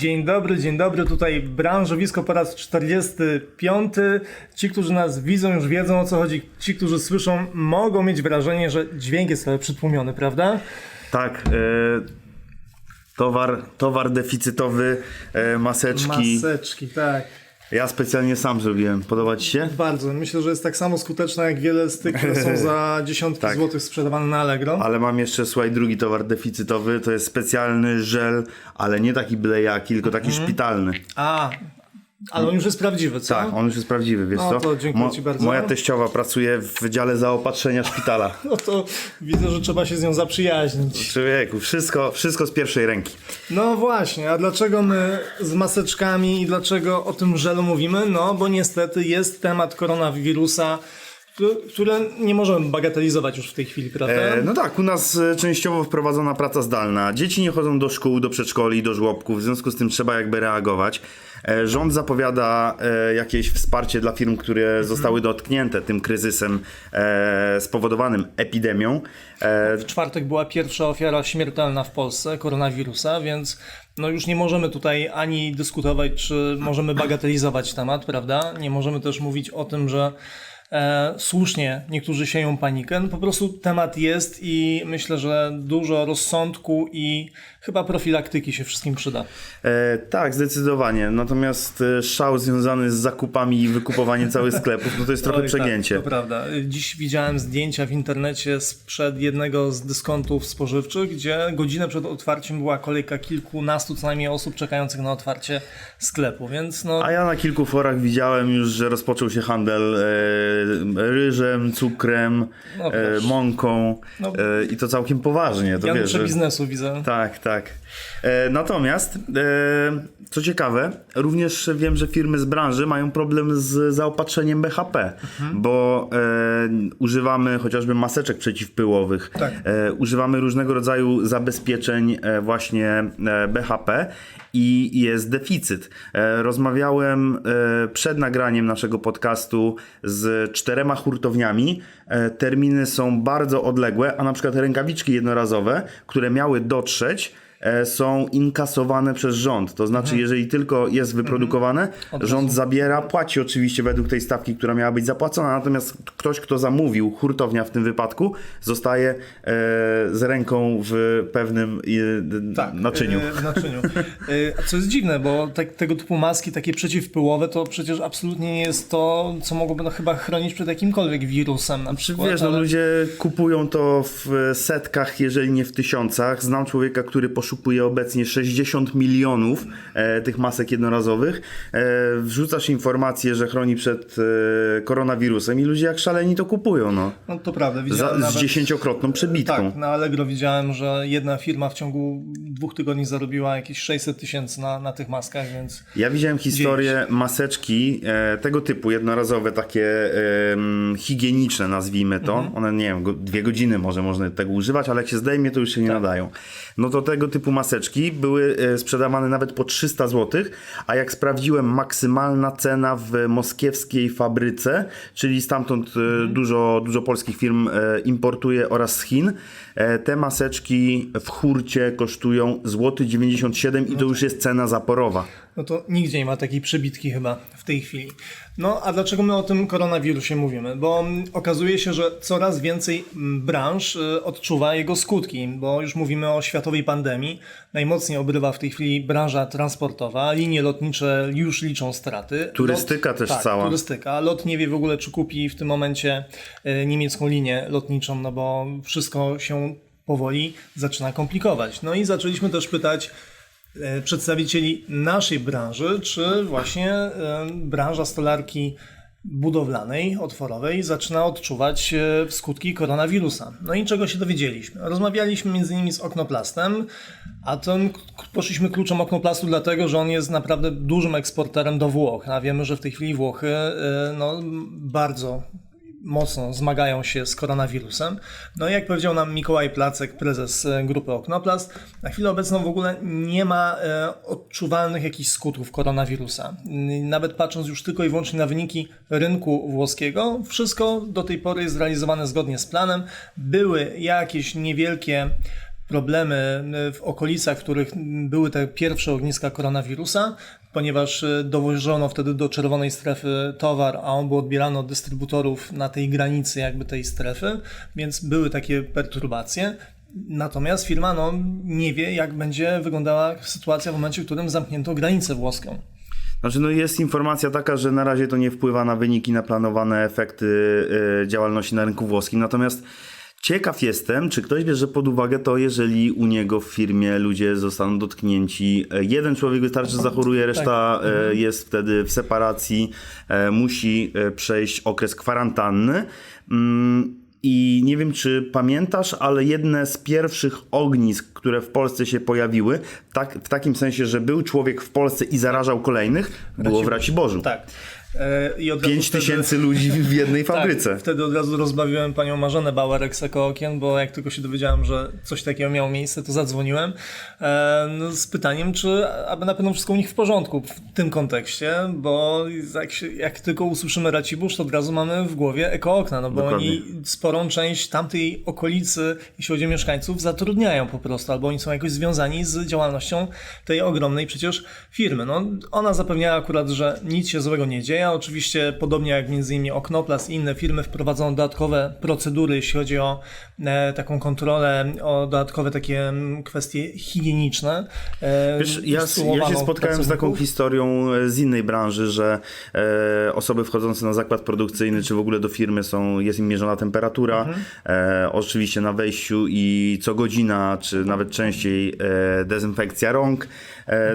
Dzień dobry, dzień dobry. Tutaj branżowisko po raz 45. Ci, którzy nas widzą, już wiedzą o co chodzi. Ci, którzy słyszą, mogą mieć wrażenie, że dźwięk jest trochę przytłumiony, prawda? Tak, e, towar, towar deficytowy, e, maseczki. Maseczki, tak. Ja specjalnie sam zrobiłem. Podoba Ci się? Bardzo. Myślę, że jest tak samo skuteczna jak wiele z tych, które są za dziesiątki Tak. złotych sprzedawane na Allegro. Ale mam jeszcze, słuchaj, drugi towar deficytowy. To jest specjalny żel, ale nie taki byle jaki, tylko taki Mhm. szpitalny. A, ale on już jest prawdziwy, co? Tak, on już jest prawdziwy, wiesz No co? to dziękuję Ci bardzo. Moja teściowa pracuje w wydziale zaopatrzenia szpitala. No to widzę, że trzeba się z nią zaprzyjaźnić. Człowieku, wszystko, wszystko z pierwszej ręki. No właśnie, a dlaczego my z maseczkami i dlaczego o tym żelu mówimy? No bo niestety jest temat koronawirusa, który nie możemy bagatelizować już w tej chwili, prawda? E, no tak, u nas e, częściowo wprowadzona praca zdalna. Dzieci nie chodzą do szkół, do przedszkoli, do żłobków, w związku z tym trzeba jakby reagować. E, rząd zapowiada e, jakieś wsparcie dla firm, które zostały dotknięte tym kryzysem e, spowodowanym epidemią. E, W czwartek była pierwsza ofiara śmiertelna w Polsce koronawirusa, więc no już nie możemy tutaj ani dyskutować, czy możemy bagatelizować temat, prawda? Nie możemy też mówić o tym, że e, słusznie niektórzy sieją panikę. No, po prostu temat jest i myślę, że dużo rozsądku i chyba profilaktyki się wszystkim przyda. e, tak, zdecydowanie. Natomiast e, szał związany z zakupami i wykupowaniem całych sklepów, no to jest trochę Oj, przegięcie. Tak, to prawda. Dziś widziałem zdjęcia w internecie sprzed jednego z dyskontów spożywczych, gdzie godzinę przed otwarciem była kolejka kilkunastu co najmniej osób czekających na otwarcie sklepu, więc no... A ja na kilku forach widziałem już, że rozpoczął się handel e, ryżem, cukrem, No e, mąką No. e, i to całkiem poważnie. To wiesz, Janusze że... biznesu widzę. Tak, tak. E, natomiast, e, co ciekawe, również wiem, że firmy z branży mają problem z zaopatrzeniem BHP, bo e, używamy chociażby maseczek przeciwpyłowych, Tak. e, używamy różnego rodzaju zabezpieczeń e, właśnie e, BHP i jest deficyt. E, rozmawiałem e, przed nagraniem naszego podcastu z czterema hurtowniami. E, terminy są bardzo odległe, a na przykład rękawiczki jednorazowe, które miały dotrzeć, e, są inkasowane przez rząd. To znaczy, jeżeli tylko jest wyprodukowane, rząd zabiera, płaci oczywiście według tej stawki, która miała być zapłacona, natomiast ktoś, kto zamówił, hurtownia w tym wypadku, zostaje e, z ręką w pewnym e, naczyniu. e, w naczyniu. E, co jest dziwne, bo tak, tego typu maski, takie przeciwpyłowe, to przecież absolutnie nie jest to, co mogłoby no, chyba chronić przed jakimkolwiek wirusem na przykład. wiesz, no ale- ludzie kupują to w setkach, jeżeli nie w tysiącach. Znam człowieka, który poszukuje obecnie 60 milionów e, tych masek jednorazowych. E, wrzucasz informację, że chroni przed e, koronawirusem i ludzie jak szaleni to kupują, no. No to prawda, Za, widziałem z nawet... dziesięciokrotną przebitką. Tak, na Allegro widziałem, że jedna firma w ciągu dwóch tygodni zarobiła jakieś 600 tysięcy na, na tych maskach, więc Ja widziałem historię maseczki e, tego typu, jednorazowe, takie em, higieniczne, nazwijmy to. Mhm. One, nie wiem, go, dwie godziny może można tego używać, ale jak się zdejmie, to już się nie Tak. nadają. No to tego typu maseczki były e, sprzedawane nawet po 300 zł, a jak sprawdziłem, maksymalna cena w moskiewskiej fabryce, czyli stamtąd e, Mhm. dużo, dużo polskich firm e, importuje oraz z Chin, te maseczki w hurcie kosztują złoty 97 i to już jest cena zaporowa. No to nigdzie nie ma takiej przebitki chyba w tej chwili. No a dlaczego my o tym koronawirusie mówimy? Bo mm, okazuje się, że coraz więcej mm, branż y, odczuwa jego skutki, bo już mówimy o światowej pandemii. Najmocniej obrywa w tej chwili branża transportowa, linie lotnicze już liczą straty. Turystyka też tak, cała. turystyka. Lot nie wie w ogóle, czy kupi w tym momencie y, niemiecką linię lotniczą, no bo wszystko się powoli zaczyna komplikować. No i zaczęliśmy też pytać przedstawicieli naszej branży, czy właśnie e, branża stolarki budowlanej, otworowej zaczyna odczuwać e, skutki koronawirusa. No i czego się dowiedzieliśmy? Rozmawialiśmy między innymi z Oknoplastem, a ten poszliśmy kluczem Oknoplastu dlatego, że on jest naprawdę dużym eksporterem do Włoch, a wiemy, że w tej chwili Włochy e, no, bardzo mocno zmagają się z koronawirusem. No i jak powiedział nam Mikołaj Placek, prezes e, grupy Oknoplast, na chwilę obecną w ogóle nie ma e, odczuwalnych jakichś skutków koronawirusa. Nawet patrząc już tylko i wyłącznie na wyniki rynku włoskiego, wszystko do tej pory jest zrealizowane zgodnie z planem. Były jakieś niewielkie problemy e, w okolicach, w których były te pierwsze ogniska koronawirusa, ponieważ e, dowożono wtedy do czerwonej strefy towar, a on był odbierany od dystrybutorów na tej granicy jakby tej strefy, więc były takie perturbacje. Natomiast firma no, nie wie, jak będzie wyglądała sytuacja w momencie, w którym zamknięto granicę włoską. Znaczy, no jest informacja taka, że na razie to nie wpływa na wyniki, na planowane efekty y, działalności na rynku włoskim. Natomiast ciekaw jestem, czy ktoś bierze pod uwagę to, jeżeli u niego w firmie ludzie zostaną dotknięci. e, Jeden człowiek wystarczy, że zachoruje, reszta e, jest wtedy w separacji, e, musi przejść okres kwarantanny. Mm, I nie wiem, czy pamiętasz, ale jedne z pierwszych ognisk, które w Polsce się pojawiły, tak, w takim sensie, że był człowiek w Polsce i zarażał kolejnych, było w Raciborzu. Tak. E, I od razu 5 wtedy- tysięcy ludzi w jednej fabryce. Tak, wtedy od razu rozbawiłem panią Marzenę Bauerek z Okien, bo jak tylko się dowiedziałem, że coś takiego miało miejsce, to zadzwoniłem e, no, z pytaniem, czy aby na pewno wszystko u nich w porządku w tym kontekście, bo jak, się, jak tylko usłyszymy Racibórz, to od razu mamy w głowie Eko Okna, no bo Dokładnie. oni sporą część tamtej okolicy, jeśli chodzi o mieszkańców, zatrudniają po prostu, albo oni są jakoś związani z działalnością tej ogromnej przecież firmy. No, ona zapewniała akurat, że nic się złego nie dzieje. Oczywiście, podobnie jak między innymi Oknoplas i inne firmy, wprowadzono dodatkowe procedury, jeśli chodzi o e, taką kontrolę, o dodatkowe takie mm, kwestie higieniczne. E, Wiesz, ja, ja się spotkałem z taką historią e, z innej branży, że osoby wchodzące na zakład produkcyjny, czy w ogóle do firmy są, jest im mierzona temperatura, Mhm. oczywiście na wejściu i co godzina, czy nawet częściej dezynfekcja rąk.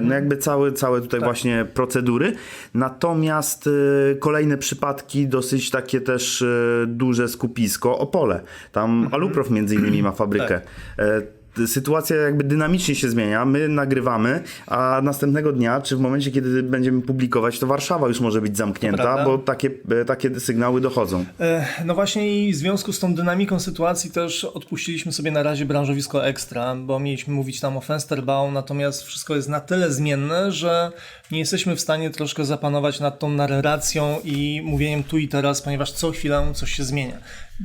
No jakby całe, całe tutaj Tak. właśnie procedury. Natomiast e, kolejne przypadki, dosyć takie też e, duże skupisko, Opole. Tam Aluprof między innymi ma fabrykę. E, sytuacja jakby dynamicznie się zmienia. My nagrywamy, a następnego dnia, czy w momencie, kiedy będziemy publikować, to Warszawa już może być zamknięta, prawda. bo takie, e, takie sygnały dochodzą. E, No właśnie i w związku z tą dynamiką sytuacji też odpuściliśmy sobie na razie branżowisko ekstra, bo mieliśmy mówić tam o Fensterbau, natomiast wszystko jest na tyle zmienne, że nie jesteśmy w stanie troszkę zapanować nad tą narracją i mówieniem tu i teraz, ponieważ co chwilę coś się zmienia.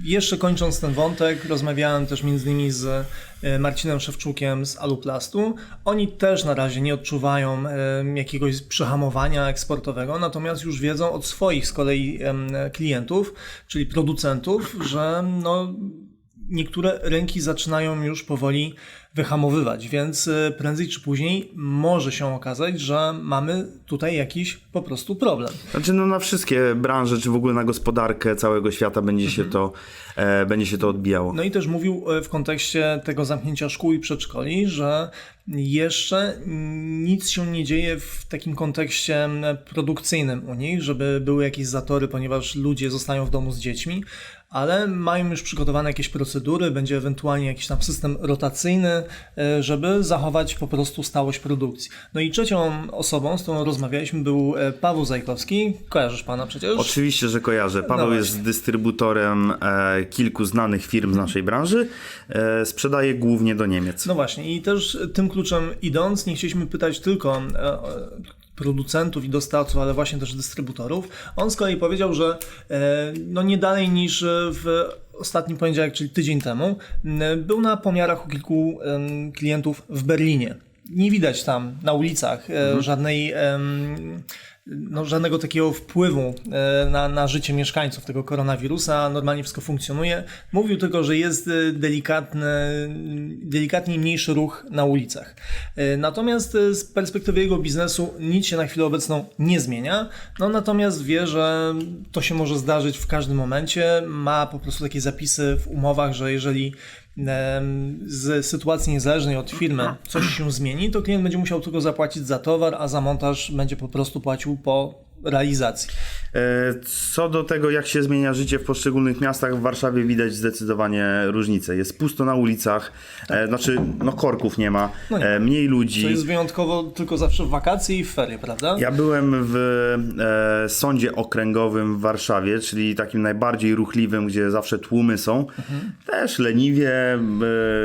Jeszcze kończąc ten wątek, rozmawiałem też między innymi z e, Marcinem Szewczukiem z Aluplastu. Oni też na razie nie odczuwają e, jakiegoś przehamowania eksportowego, natomiast już wiedzą od swoich z kolei klientów, czyli producentów, że no, niektóre rynki zaczynają już powoli wyhamowywać, więc e, prędzej czy później może się okazać, że mamy tutaj jakiś po prostu problem. Znaczy no na wszystkie branże, czy w ogóle na gospodarkę całego świata będzie się to, e, będzie się to odbijało. No i też mówił e, w kontekście tego zamknięcia szkół i przedszkoli, że jeszcze nic się nie dzieje w takim kontekście produkcyjnym u nich, żeby były jakieś zatory, ponieważ ludzie zostają w domu z dziećmi, ale mają już przygotowane jakieś procedury, będzie ewentualnie jakiś tam system rotacyjny, e, żeby zachować po prostu stałość produkcji. No i trzecią osobą, z którą rozmawialiśmy, był e, Paweł Zajkowski. Kojarzysz pana przecież? Oczywiście, że kojarzę. Paweł No jest dystrybutorem e, kilku znanych firm z naszej branży. Sprzedaje głównie do Niemiec. No właśnie, i też tym kluczem idąc, nie chcieliśmy pytać tylko producentów i dostawców, ale właśnie też dystrybutorów. On z kolei powiedział, że e, no nie dalej niż w ostatni poniedziałek, czyli tydzień temu, był na pomiarach u kilku klientów w Berlinie. Nie widać tam na ulicach e, żadnej em, no, żadnego takiego wpływu e, na, na życie mieszkańców tego koronawirusa. Normalnie wszystko funkcjonuje. Mówił tylko, że jest e, delikatny, delikatnie mniejszy ruch na ulicach. E, Natomiast z perspektywy jego biznesu nic się na chwilę obecną nie zmienia. No, natomiast wie, że to się może zdarzyć w każdym momencie. Ma po prostu takie zapisy w umowach, że jeżeli z sytuacji niezależnej od firmy coś się zmieni, to klient będzie musiał tylko zapłacić za towar, a za montaż będzie po prostu płacił po realizacji. E, Co do tego, jak się zmienia życie w poszczególnych miastach, w Warszawie widać zdecydowanie różnicę. Jest pusto na ulicach, e, znaczy no korków nie ma, No nie. e, mniej ludzi. To jest wyjątkowo tylko zawsze w wakacje i w ferie, prawda? Ja byłem w e, sądzie okręgowym w Warszawie, czyli takim najbardziej ruchliwym, gdzie zawsze tłumy są. Też leniwie. E,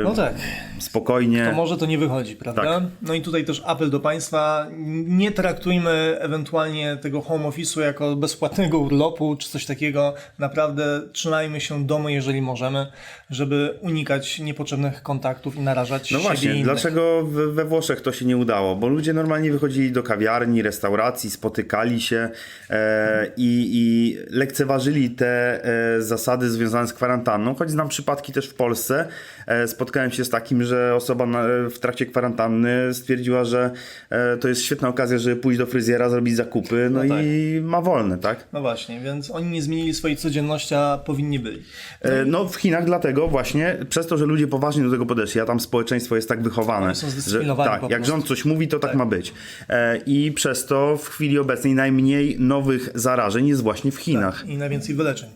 No tak. spokojnie. To może to nie wychodzi, prawda? Tak. No i tutaj też apel do Państwa, nie traktujmy ewentualnie tego home office'u jako bezpłatnego urlopu czy coś takiego. Naprawdę trzymajmy się domu, jeżeli możemy, żeby unikać niepotrzebnych kontaktów i narażać No siebie i właśnie, dlaczego we Włoszech to się nie udało? Bo ludzie normalnie wychodzili do kawiarni, restauracji, spotykali się e, i, i lekceważyli te e, zasady związane z kwarantanną. Choć znam przypadki też w Polsce. E, spotkałem się z takim, że osoba na, w trakcie kwarantanny stwierdziła, że e, to jest świetna okazja, żeby pójść do fryzjera, zrobić zakupy, no, No tak. i ma wolne, tak? No właśnie, więc oni nie zmienili swojej codzienności, a powinni byli. E, No w Chinach dlatego właśnie, przez to, że ludzie poważnie do tego podeszli, a tam społeczeństwo jest tak wychowane, są że tak, jak rząd coś mówi, to tak, ma być. E, I przez to w chwili obecnej najmniej nowych zarażeń jest właśnie w Chinach. i najwięcej wyleczeń.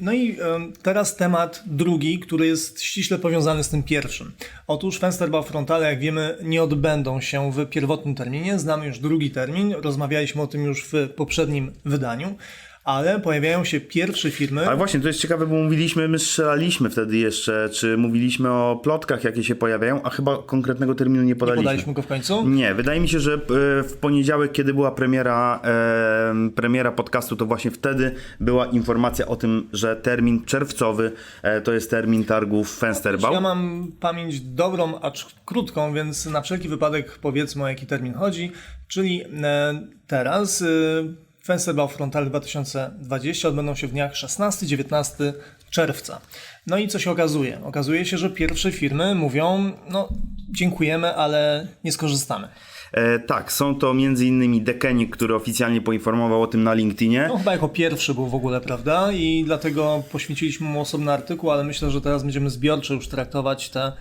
No i teraz temat drugi, który jest ściśle powiązany z tym pierwszym. Otóż Fensterbau frontale, jak wiemy, nie odbędą się w pierwotnym terminie. Znamy już drugi termin, rozmawialiśmy o tym już w poprzednim wydaniu, ale pojawiają się pierwsze firmy. Ale właśnie, to jest ciekawe, bo mówiliśmy, my strzelaliśmy wtedy jeszcze, czy mówiliśmy o plotkach, jakie się pojawiają, a chyba konkretnego terminu nie Nie podaliśmy. podaliśmy go w końcu. Nie, wydaje mi się, że e, w poniedziałek, kiedy była premiera, e, premiera podcastu, to właśnie wtedy była informacja o tym, że termin czerwcowy e, to jest termin targów Fensterbau. Ja mam pamięć dobrą, acz krótką, więc na wszelki wypadek powiedzmy o jaki termin chodzi. Czyli e, teraz Fensterbau Frontal 2020 odbędą się w dniach 16-19 czerwca. No i co się okazuje? Okazuje się, że pierwsze firmy mówią, no dziękujemy, ale nie skorzystamy. E, tak, są to między innymi Dekenik, który oficjalnie poinformował o tym na LinkedInie. No chyba jako pierwszy był w ogóle, prawda? I dlatego poświęciliśmy mu osobny artykuł, ale myślę, że teraz będziemy zbiorczo już traktować te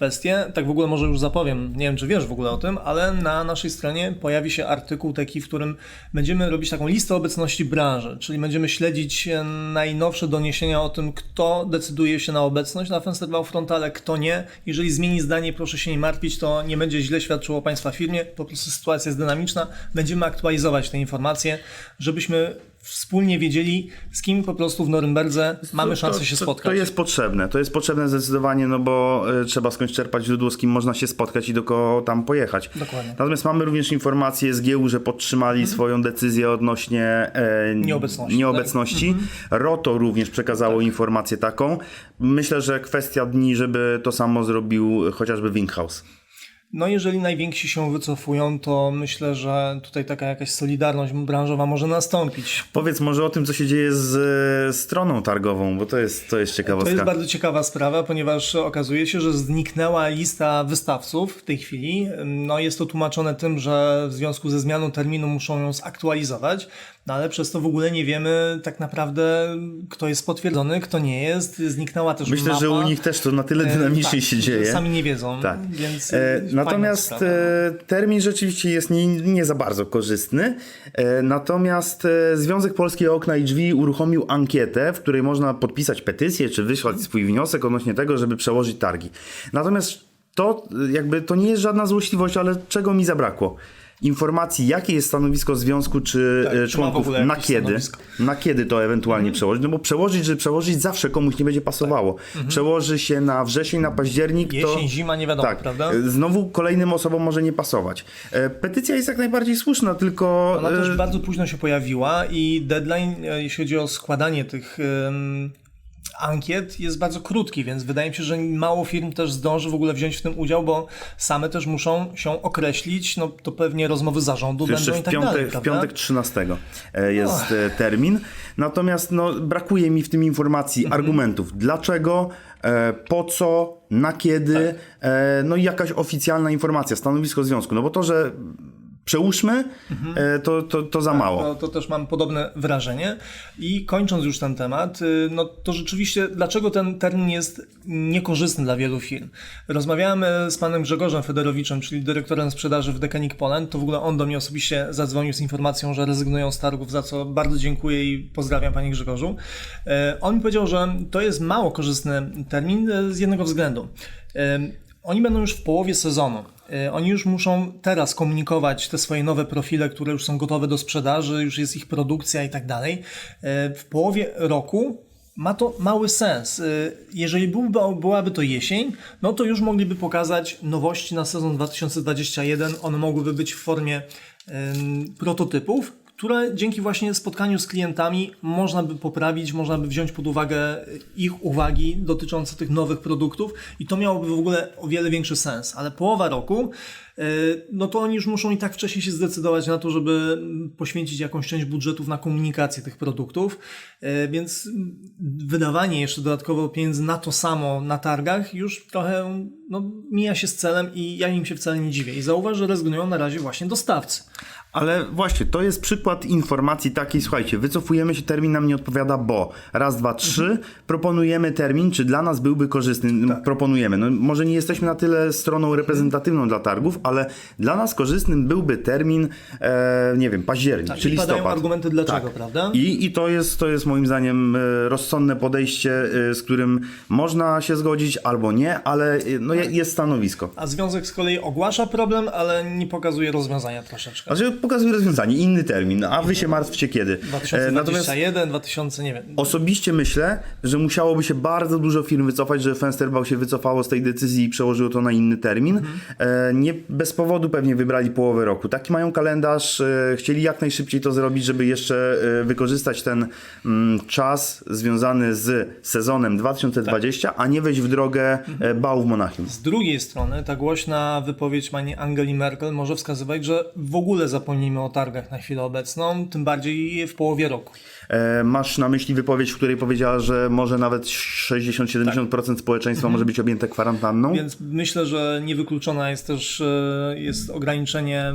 kwestie. Tak w ogóle może już zapowiem, nie wiem czy wiesz w ogóle o tym, ale na naszej stronie pojawi się artykuł taki, w którym będziemy robić taką listę obecności branży, czyli będziemy śledzić e, najnowsze doniesienia o tym, kto decyduje się na obecność na Fensterbau Frontale, kto nie. Jeżeli zmieni zdanie, proszę się nie martwić, to nie będzie źle świadczyło o Państwa firmie, po prostu sytuacja jest dynamiczna. Będziemy aktualizować te informacje, żebyśmy wspólnie wiedzieli, z kim po prostu w Norymberdze mamy szansę to, się to, spotkać. To jest potrzebne, to jest potrzebne zdecydowanie, no bo e, trzeba skądś czerpać źródło, z kim można się spotkać i do kogo tam pojechać. Dokładnie. Natomiast mamy również informacje z GieU, że podtrzymali swoją decyzję odnośnie e, Nieobecności, nieobecności. ROTO również przekazało informację taką. Myślę, że kwestia dni, żeby to samo zrobił chociażby Winkhaus. No jeżeli najwięksi się wycofują, to myślę, że tutaj taka jakaś solidarność branżowa może nastąpić. Powiedz może o tym, co się dzieje z e, stroną targową, bo to jest, to jest To ciekawostka. jest bardzo ciekawa sprawa, ponieważ okazuje się, że zniknęła lista wystawców w tej chwili. No jest to tłumaczone tym, że w związku ze zmianą terminu muszą ją zaktualizować, no ale przez to w ogóle nie wiemy tak naprawdę, kto jest potwierdzony, kto nie jest. Zniknęła też Myślę, mapa. że u nich też to na tyle E, dynamicznie tak, się dzieje. Sami nie wiedzą, Tak. więc E, fajna natomiast e, termin rzeczywiście jest nie, nie za bardzo korzystny. E, natomiast e, Związek Polskie Okna i Drzwi uruchomił ankietę, w której można podpisać petycję czy wysłać swój wniosek odnośnie tego, żeby przełożyć targi. Natomiast to e, jakby to nie jest żadna złośliwość, ale czego mi zabrakło? Informacji, jakie jest stanowisko związku czy Tak, e, członków, na kiedy, stanowisko. na kiedy to ewentualnie przełożyć. No bo przełożyć, że przełożyć zawsze komuś nie będzie pasowało. Przełoży się na wrzesień, na październik. to... Jesień, zima, nie wiadomo, Tak, prawda? e, Znowu kolejnym osobom może nie pasować. E, Petycja jest jak najbardziej słuszna, tylko. Ona też bardzo późno się pojawiła i deadline, jeśli chodzi o składanie tych ankiet, jest bardzo krótki, więc wydaje mi się, że mało firm też zdąży w ogóle wziąć w tym udział, bo same też muszą się określić, no to pewnie rozmowy zarządu Jeszcze będą i w tak piątek, dalej, w prawda? piątek 13 e, jest e, termin. Natomiast no, brakuje mi w tym informacji Mhm. argumentów. Dlaczego, e, po co, na kiedy, e, no i jakaś oficjalna informacja, stanowisko związku. No bo to, że przełóżmy, e, to, to, to za mało. To, to też mam podobne wrażenie. I kończąc już ten temat, y, no to rzeczywiście, dlaczego ten termin jest niekorzystny dla wielu firm? Rozmawiałem y, z panem Grzegorzem Federowiczem, czyli dyrektorem sprzedaży w Decanic Poland. To w ogóle on do mnie osobiście zadzwonił z informacją, że rezygnują z targów, za co bardzo dziękuję i pozdrawiam panie Grzegorzu. Y, On mi powiedział, że to jest mało korzystny termin z jednego względu. Oni będą już w połowie sezonu. Y, Oni już muszą teraz komunikować te swoje nowe profile, które już są gotowe do sprzedaży, już jest ich produkcja i tak dalej. Y, W połowie roku ma to mały sens. Y, Jeżeli byłby, byłaby to jesień, no to już mogliby pokazać nowości na sezon 2021. One mogłyby być w formie prototypów, które dzięki właśnie spotkaniu z klientami można by poprawić, można by wziąć pod uwagę ich uwagi dotyczące tych nowych produktów i to miałoby w ogóle o wiele większy sens. Ale połowa roku, y, no to oni już muszą i tak wcześniej się zdecydować na to, żeby mm, poświęcić jakąś część budżetów na komunikację tych produktów, y, więc mm, wydawanie jeszcze dodatkowo pieniędzy na to samo na targach już trochę no, mija się z celem i ja im się wcale nie dziwię. I zauważ, że rezygnują na razie właśnie dostawcy. Ale właśnie, to jest przykład informacji takiej, słuchajcie, wycofujemy się, termin nam nie odpowiada, bo raz, dwa, trzy, proponujemy termin, czy dla nas byłby korzystny, proponujemy. No, może nie jesteśmy na tyle stroną reprezentatywną dla targów, ale dla nas korzystnym byłby termin, e, nie wiem, październik, Tak, czy i padają listopad. argumenty dlaczego, prawda? I, I to jest, to jest moim zdaniem e, rozsądne podejście, e, z którym można się zgodzić albo nie, ale e, no, je- jest stanowisko. A związek z kolei ogłasza problem, ale nie pokazuje rozwiązania troszeczkę. Znaczy pokazuje rozwiązanie, inny termin, a wy się martwcie kiedy. E, 2021, 2000, nie wiem. Osobiście myślę, że musiałoby się bardzo dużo firm wycofać, że Fensterbał się wycofało z tej decyzji i przełożyło to na inny termin. E, nie bez powodu pewnie wybrali połowę roku. Taki mają kalendarz, e, chcieli jak najszybciej to zrobić, żeby jeszcze e, wykorzystać ten mm, czas związany z sezonem 2020, a nie wejść w drogę e, bału w Monachium. Z drugiej strony ta głośna wypowiedź pani Angeli Merkel może wskazywać, że w ogóle zapomnimy o targach na chwilę obecną, tym bardziej w połowie roku. E, Masz na myśli wypowiedź, w której powiedziała, że może nawet 60-70% społeczeństwa może być objęte kwarantanną? Więc myślę, że niewykluczona jest też e, jest ograniczenie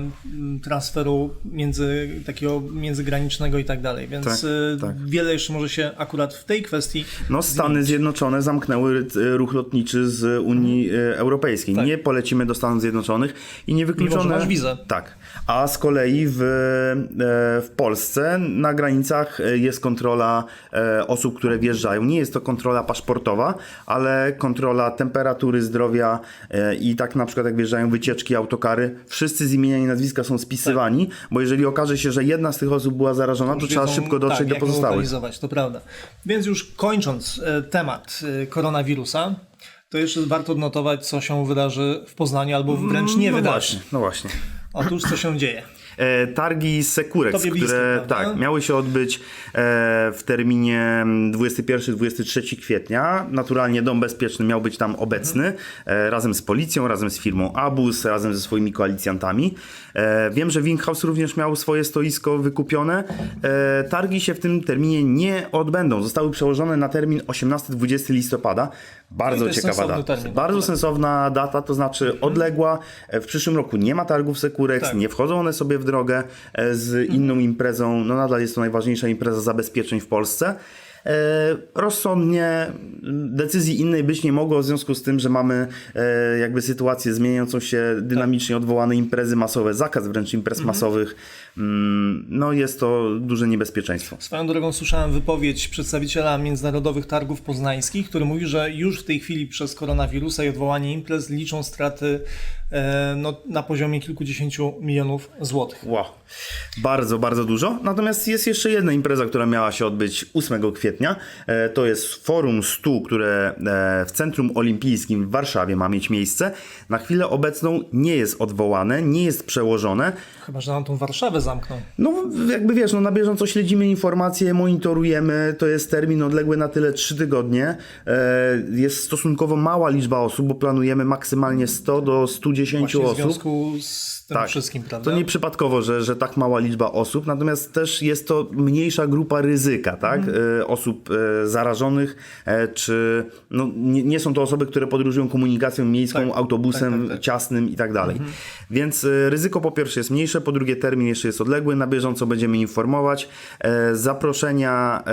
transferu między, takiego międzygranicznego i tak dalej. Więc Tak, e, tak. wiele jeszcze może się akurat w tej kwestii No, Stany Zjednoczone zamknęły ruch lotniczy z Unii Europejskiej. Nie polecimy do Stanów Zjednoczonych i niewykluczone. Mimo, że masz wizę. Tak. A z kolei w, e, w Polsce na granicach e, jest kontrola e, osób, które wjeżdżają. Nie jest to kontrola paszportowa, ale kontrola temperatury, zdrowia i tak na przykład jak wjeżdżają wycieczki, autokary, wszyscy z imienia i nazwiska są spisywani, bo jeżeli okaże się, że jedna z tych osób była zarażona, to trzeba szybko dotrzeć tak, do pozostałych. to prawda. Więc już kończąc temat koronawirusa, to jeszcze warto odnotować, co się wydarzy w Poznaniu albo wręcz nie no wydarzy. właśnie, no właśnie. Otóż co się dzieje? E, targi Sekurex, które tak, miały się odbyć e, w terminie 21-23 kwietnia. Naturalnie Dom Bezpieczny miał być tam obecny e, razem z policją, razem z firmą Abus, razem ze swoimi koalicjantami. Wiem, że Winkhaus również miał swoje stoisko wykupione. Targi się w tym terminie nie odbędą. Zostały przełożone na termin 18-20 listopada. Bardzo jest ciekawa data. termin, Bardzo tak. sensowna data, to znaczy odległa. E, W przyszłym roku nie ma targów Sekurex, Tak. nie wchodzą one sobie w drogę e, z inną imprezą. No nadal jest to najważniejsza impreza zabezpieczeń w Polsce. E, rozsądnie decyzji innej być nie mogło w związku z tym, że mamy e, jakby sytuację zmieniającą się dynamicznie odwołane imprezy masowe, zakaz wręcz imprez masowych. Mm, No jest to duże niebezpieczeństwo. Swoją drogą słyszałem wypowiedź przedstawiciela Międzynarodowych Targów Poznańskich, który mówi, że już w tej chwili przez koronawirusa i odwołanie imprez liczą straty no, na poziomie kilkudziesięciu milionów złotych. Wow. Bardzo, bardzo dużo. Natomiast jest jeszcze jedna impreza, która miała się odbyć 8 kwietnia. E, To jest Forum 100, które e, w Centrum Olimpijskim w Warszawie ma mieć miejsce. Na chwilę obecną nie jest odwołane, nie jest przełożone. Chyba, że nam tą Warszawę zamkną. No, jakby wiesz, no, na bieżąco śledzimy informacje, monitorujemy. To jest termin odległy na tyle 3 tygodnie. E, Jest stosunkowo mała liczba osób, bo planujemy maksymalnie 100 do 110 Właśnie w osób. związku z tym Tak. wszystkim, prawda? To nieprzypadkowo, że, że tak mała liczba osób, natomiast też jest to mniejsza grupa ryzyka, tak? Mhm. E, osób e, zarażonych, e, czy no, nie, nie są to osoby, które podróżują komunikacją miejską, Tak, autobusem tak, tak, tak. ciasnym i tak dalej. Więc e, ryzyko po pierwsze jest mniejsze, po drugie termin jeszcze jest odległy, na bieżąco będziemy informować. E, zaproszenia,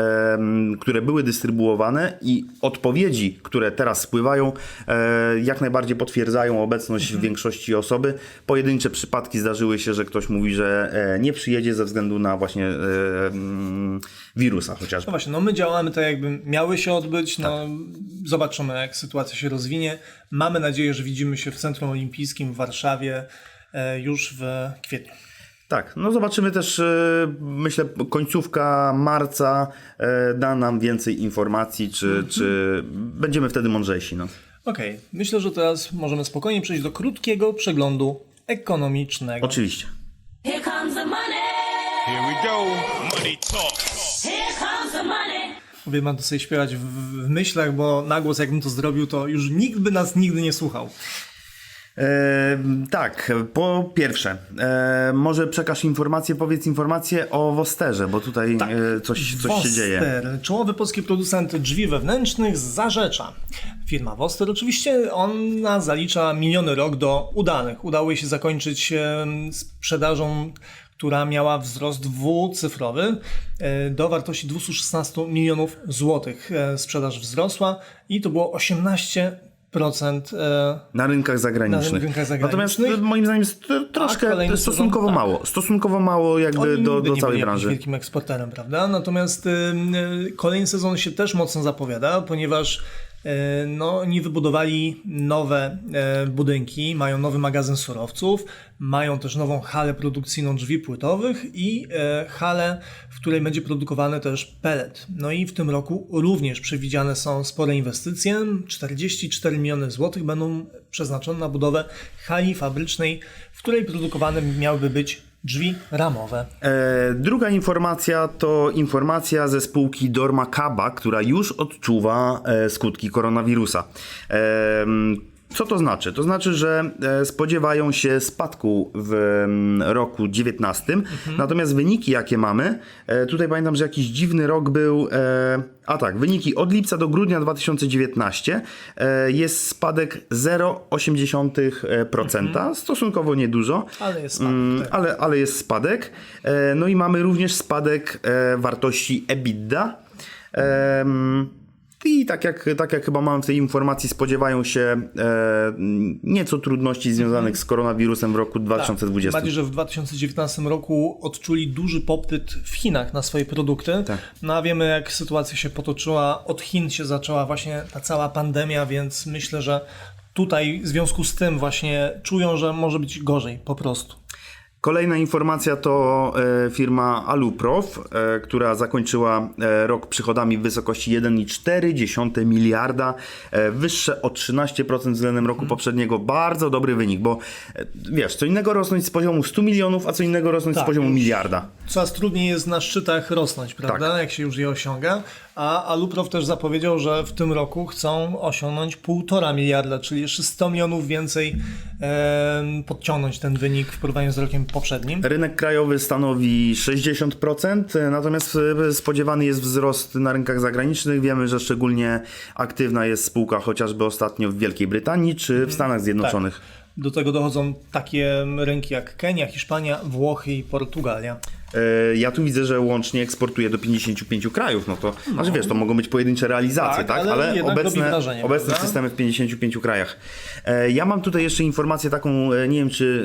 które były dystrybuowane i odpowiedzi, które teraz spływają, e, jak najbardziej potwierdzają obecność w większości osoby. Pojedyncze przypadki zdarzyły się, że ktoś mówi, że e, nie przyjedzie ze względu na właśnie e, mm, wirusa chociażby. No właśnie, no my działamy tak, jakby miały się odbyć. No, Tak. zobaczymy, jak sytuacja się rozwinie. Mamy nadzieję, że widzimy się w Centrum Olimpijskim w Warszawie e, już w kwietniu. Tak, no zobaczymy też, myślę, końcówka marca da nam więcej informacji, czy, Mhm. czy będziemy wtedy mądrzejsi. No. Okej, myślę, że teraz możemy spokojnie przejść do krótkiego przeglądu ekonomicznego. Oczywiście. Here comes the money. Here we go. Money talk. Here comes the money. Wiem, mam to sobie śpiewać w, w myślach, bo na głos jakbym to zrobił, to już nikt by nas nigdy nie słuchał. E, tak, po pierwsze, e, może przekaż informację, powiedz informację o Wosterze, bo tutaj Tak. e, coś, coś się dzieje. Woster, czołowy polski producent drzwi wewnętrznych z Zarzecza. Firma Woster oczywiście, ona zalicza miniony rok do udanych. Udało jej się zakończyć sprzedażą, która miała wzrost dwucyfrowy e, do wartości 216 milionów złotych. E, Sprzedaż wzrosła i to było 18% e, Na rynkach zagranicznych. Na rynkach Natomiast zagranicznych. e, moim zdaniem jest troszkę stosunkowo sezon, tak. mało. Stosunkowo mało jakby do, do nie całej branży. wielkim eksporterem, prawda? Natomiast y, kolejny sezon się też mocno zapowiada, ponieważ no, oni wybudowali nowe y, budynki, mają nowy magazyn surowców, mają też nową halę produkcyjną drzwi płytowych i y, halę, w której będzie produkowany też pellet. No i w tym roku również przewidziane są spore inwestycje. 44 miliony złotych będą przeznaczone na budowę hali fabrycznej, w której produkowane miałyby być drzwi ramowe. E, druga informacja to informacja ze spółki Dormakaba, która już odczuwa e, skutki koronawirusa. E, co to znaczy? To znaczy, że e, spodziewają się spadku w roku 19, natomiast wyniki jakie mamy, e, tutaj pamiętam, że jakiś dziwny rok był, e, a tak, wyniki od lipca do grudnia 2019 e, jest spadek 0,8%, stosunkowo niedużo. Ale jest spadek, Mm, tak. ale, ale jest spadek. No i mamy również spadek wartości EBITDA. Em, I tak jak, tak jak chyba mamy w tej informacji, spodziewają się e, nieco trudności związanych z koronawirusem w roku 2020. Tak, bardziej, że w 2019 roku odczuli duży popyt w Chinach na swoje produkty. Tak. No a wiemy, jak sytuacja się potoczyła. Od Chin się zaczęła właśnie ta cała pandemia, więc myślę, że tutaj w związku z tym właśnie czują, że może być gorzej po prostu. Kolejna informacja to e, firma Aluprof, e, która zakończyła e, rok przychodami w wysokości 1,4 miliarda, wyższe o 13% względem roku poprzedniego. Bardzo dobry wynik, bo wiesz, co innego rosnąć z poziomu 100 milionów, a co innego rosnąć z Tak, poziomu już. miliarda. Coraz trudniej jest na szczytach rosnąć, prawda? Tak. Jak się już je osiąga. A Aluprof też zapowiedział, że w tym roku chcą osiągnąć 1,5 miliarda, czyli jeszcze 100 milionów więcej podciągnąć ten wynik w porównaniu z rokiem poprzednim. Rynek krajowy stanowi 60%, e, natomiast e, spodziewany jest wzrost na rynkach zagranicznych. Wiemy, że szczególnie aktywna jest spółka chociażby ostatnio w Wielkiej Brytanii czy w Stanach Zjednoczonych. Do tego dochodzą takie rynki jak Kenia, Hiszpania, Włochy i Portugalia. E, Ja tu widzę, że łącznie eksportuje do 55 krajów. No to, znaczy wiesz, to mogą być pojedyncze realizacje, Tak, tak? ale robi obecne, wrażenie, obecne prawda? systemy w 55 krajach. E, Ja mam tutaj jeszcze informację taką, e, nie wiem czy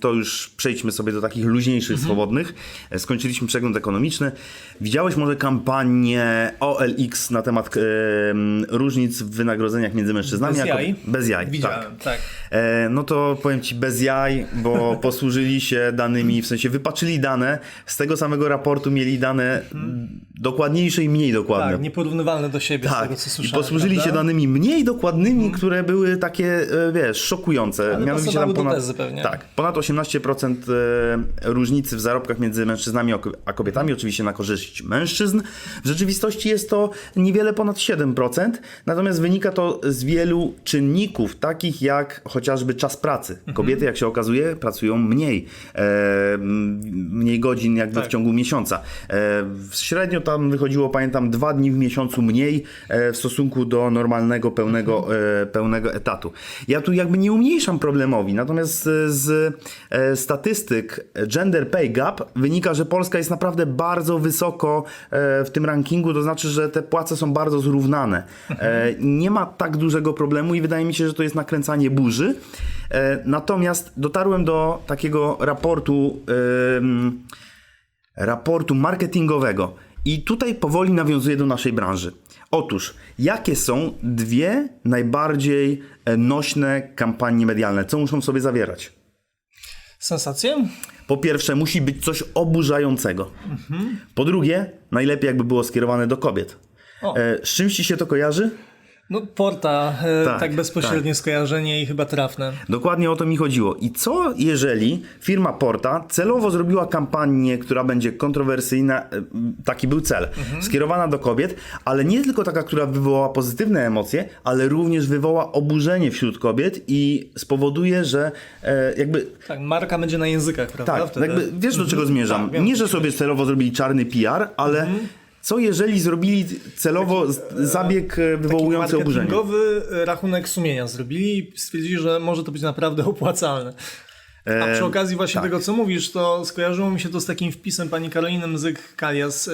to już przejdźmy sobie do takich luźniejszych, Mhm. swobodnych. Skończyliśmy przegląd ekonomiczny. Widziałeś może kampanię OLX na temat różnic w wynagrodzeniach między mężczyznami? Bez jaj? Bez jaj, Widziałem, tak. tak. No to powiem Ci bez jaj, bo posłużyli się danymi, w sensie wypaczyli dane, z tego samego raportu mieli dane dokładniejsze i mniej dokładne. Tak, nieporównywalne do siebie z Tak, tego, co i słyszałem. posłużyli się prawda? danymi mniej dokładnymi, które były takie, e, wiesz, szokujące. Ale pasowały do tezy pewnie. Tak, ponad 18% e, różnicy w zarobkach między mężczyznami a ko- a kobietami, oczywiście na korzyść mężczyzn. W rzeczywistości jest to niewiele ponad 7%, natomiast wynika to z wielu czynników, takich jak chociażby czas pracy. Mhm. Kobiety, jak się okazuje, pracują mniej, e, m, mniej godzin jakby Tak. w ciągu miesiąca. E, średnio tam wychodziło, pamiętam, dwa dni w miesiącu mniej e, w stosunku do normalnego, pełnego, e, pełnego etatu. Ja tu jakby nie umniejszam problemowi, natomiast z statystyk Gender Pay Gap wynika, że Polska jest naprawdę bardzo wysoko w tym rankingu, to znaczy, że te płace są bardzo zrównane. E, Nie ma tak dużego problemu i wydaje mi się, że to jest nakręcanie burzy. Natomiast dotarłem do takiego raportu raportu marketingowego. I tutaj powoli nawiązuję do naszej branży. Otóż, jakie są dwie najbardziej e, nośne kampanie medialne? Co muszą sobie zawierać? Sensacje? po pierwsze musi być coś oburzającego. Po drugie, najlepiej jakby było skierowane do kobiet. O. E, z czymś ci się to kojarzy? No Porta, e, Tak, tak, bezpośrednie skojarzenie i chyba trafne. Dokładnie o to mi chodziło. I co jeżeli firma Porta celowo zrobiła kampanię, która będzie kontrowersyjna, e, taki był cel, skierowana do kobiet, ale nie tylko taka, która wywołała pozytywne emocje, ale również wywoła oburzenie wśród kobiet i spowoduje, że e, jakby Tak, marka będzie na językach, prawda? tak, Wtedy- jakby wiesz do czego zmierzam. Tak, nie, że sobie celowo zrobili czarny PR, ale co jeżeli zrobili celowo z- zabieg e, wywołujący Taki oburzenie? e, rachunek sumienia zrobili i stwierdzili, że może to być naprawdę opłacalne. A E, przy okazji właśnie tak. tego, co mówisz, to skojarzyło mi się to z takim wpisem pani Karoliny Mzyk-Kalias e,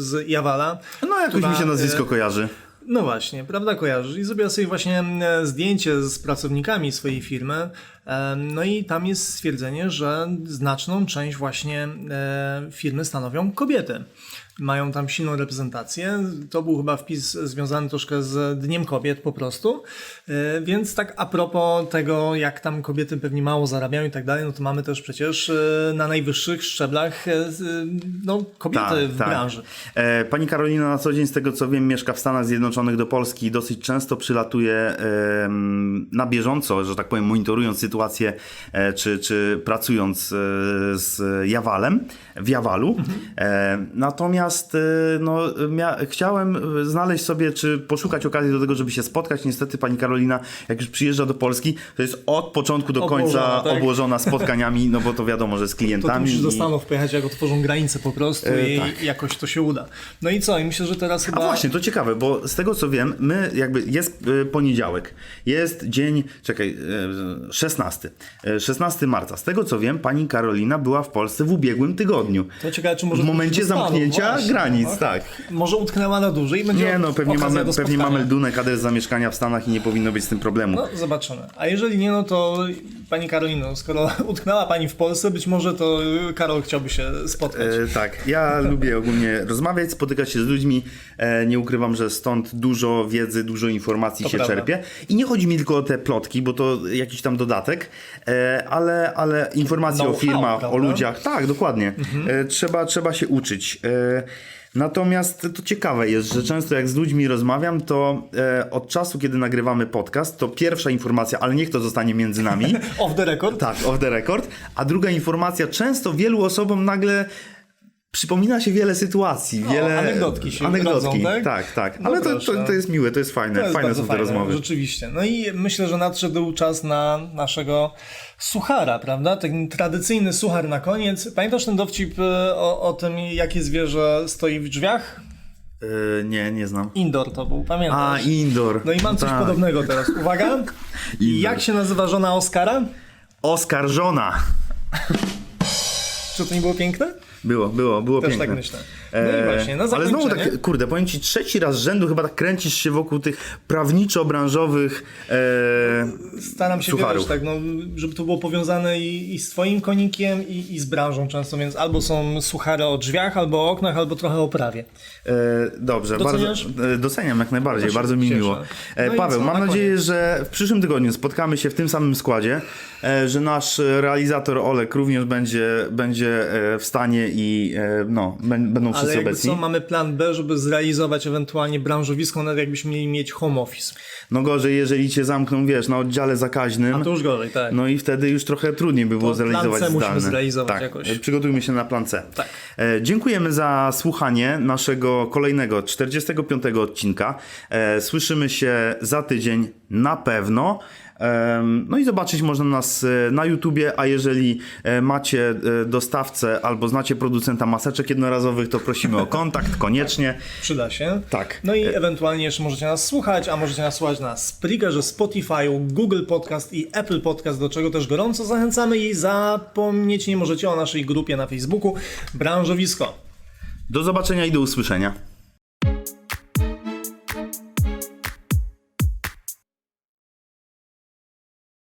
z Jawala. No jakoś która, mi się nazwisko e, kojarzy. No właśnie, prawda kojarzysz. I zrobiła sobie właśnie e, zdjęcie z pracownikami swojej firmy. No i tam jest stwierdzenie, że znaczną część właśnie e, firmy stanowią kobiety. Mają tam silną reprezentację. To był chyba wpis związany troszkę z Dniem Kobiet po prostu. E, Więc tak a propos tego, jak tam kobiety pewnie mało zarabiają i tak dalej, no to mamy też przecież e, na najwyższych szczeblach no, kobiety w branży. E, Pani Karolina na co dzień, z tego co wiem, mieszka w Stanach Zjednoczonych do Polski i dosyć często przylatuje na bieżąco, że tak powiem, monitorując sytuację, e, czy, czy pracując e, z Jawalem, w Jawalu. E, Natomiast no, chciałem znaleźć sobie, czy poszukać okazji do tego, żeby się spotkać. Niestety pani Karolina, jak już przyjeżdża do Polski, to jest od początku do końca Obłożona, tak. obłożona spotkaniami, no bo to wiadomo, że z To klientami. ty musisz do i- Stanów pojechać, jak otworzą granice po prostu E, i tak. jakoś to się uda. No i co? I myślę, że teraz chyba... A właśnie, to ciekawe, bo z tego co wiem, my jakby jest poniedziałek, jest dzień, czekaj, y, 16, y, 16 marca. Z tego co wiem, pani Karolina była w Polsce w ubiegłym tygodniu. To ciekawe, czy może w momencie zamknięcia właśnie, granic, no. tak. Może utknęła na dłużej i będzie Nie no, pewnie mamy, pewnie mamy Dunek adres zamieszkania w Stanach i nie powinno być z tym problemu. No, zobaczymy. A jeżeli nie, no to pani Karolino, skoro utknęła pani w Polsce, być może to y, Karol chciałby się spotkać. E, tak, ja lubię ogólnie rozmawiać, spotykać się z ludźmi. E, nie ukrywam, że stąd dużo wiedzy, dużo informacji To się prawda. czerpie. I nie chodzi mi tylko o te plotki, bo to jakiś tam dodatek, e, ale, ale informacje o Know-how, firmach, prawda? o ludziach. Tak, dokładnie. E, trzeba, trzeba się uczyć. E, Natomiast to ciekawe jest, że często jak z ludźmi rozmawiam, to e, od czasu, kiedy nagrywamy podcast, to pierwsza informacja, ale niech to zostanie między nami, Off the record? tak, off the record. A druga informacja, często wielu osobom nagle przypomina się wiele sytuacji, O, wiele anegdotki się anegdotki. rodzą, tak? tak, tak. No Ale to, to, to jest miłe, to jest fajne. To jest fajne są te rozmowy. Rzeczywiście. No i myślę, że nadszedł czas na naszego suchara, prawda? Ten tradycyjny suchar na koniec. Pamiętasz ten dowcip y, o, o tym, jakie zwierzę stoi w drzwiach? Yy, nie, nie znam. Indoor to był, pamiętasz? A, indoor. No i mam coś Tak. podobnego teraz. Uwaga. Jak się nazywa żona Oscara? Oskarżona. Czy to nie było piękne? Było, było, było Też piękne. tak myślę. No i właśnie, na Ale znowu tak, kurde, powiem ci trzeci raz z rzędu chyba tak kręcisz się wokół tych prawniczo-branżowych e, Staram się sucharów. wiesz, tak, no, żeby to było powiązane i, i z twoim konikiem, i, i z branżą często, więc albo są suchary o drzwiach, albo o oknach, albo trochę o prawie. E, dobrze, Doceniasz? bardzo, e, doceniam jak najbardziej, bardzo mi cieszę. miło. E, No Paweł, co, mam na nadzieję, że w przyszłym tygodniu spotkamy się w tym samym składzie, e, że nasz e, realizator Olek również będzie, będzie e, w stanie i e, no, bę- będą Ale wszyscy jakby obecni. co, mamy plan B, żeby zrealizować ewentualnie branżowisko, nawet jakbyśmy mieli mieć home office. No gorzej, jeżeli cię zamkną, wiesz, na oddziale zakaźnym. A to już gorzej, tak. No i wtedy już trochę trudniej by było To plan zrealizować C musimy zdalne. zrealizować tak, jakoś. e, Przygotujmy się na plan C. Tak. E, dziękujemy za słuchanie naszego kolejnego 45 odcinka. E, słyszymy się za tydzień na pewno. No i zobaczyć można nas e, na YouTubie, a jeżeli e, macie e, dostawcę albo znacie producenta maseczek jednorazowych, to prosimy o kontakt koniecznie. Przyda się. Tak. No i ewentualnie jeszcze możecie nas słuchać, a możecie nas słuchać na Spreakerze, Spotify'u, Google Podcast i Apple Podcast, do czego też gorąco zachęcamy i zapomnieć nie możecie o naszej grupie na Facebooku Branżowisko. Do zobaczenia i do usłyszenia.